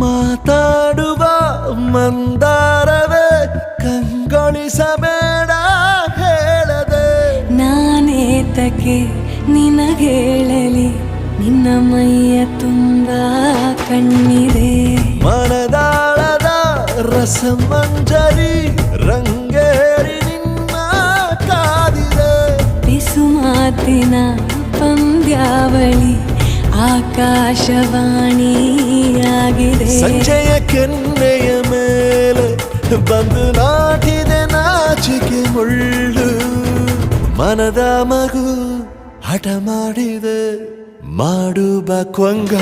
ಮಾತಾಡುವ ಮಂದಾರವೇ ಕಂಗೊಳಿಸಬೇಡ ಹೇಳದೆ. ನಾನೇತಕ್ಕೆ ನಿನಗೇಳಲಿ ಮೈಯ ತುಂಬ ಕಣ್ಣಿದೆ. ಮನದಾಳದ ರಸಮಂಜರಿ ರಂಗೇರಿ ನಿನ್ನ ಕಾದಿದೆ. ಬಿಸು ಮಾತಿನ ಪಂದ್ಯಾವಳಿ ಆಕಾಶವಾಣಿಯಾಗಿದೆ. ಸಂಜೆಯ ಕೆನ್ನೆಯ ಮೇಲೆ ಬಂದು ನಾಟಿದೆ ನಾಚಿಕೆ ಮುಳ್ಳು. ಮನದ ಮಗು ಹಠ ಮಾಡಿದೆ ಮಾಡುವ ಕೊಂಗ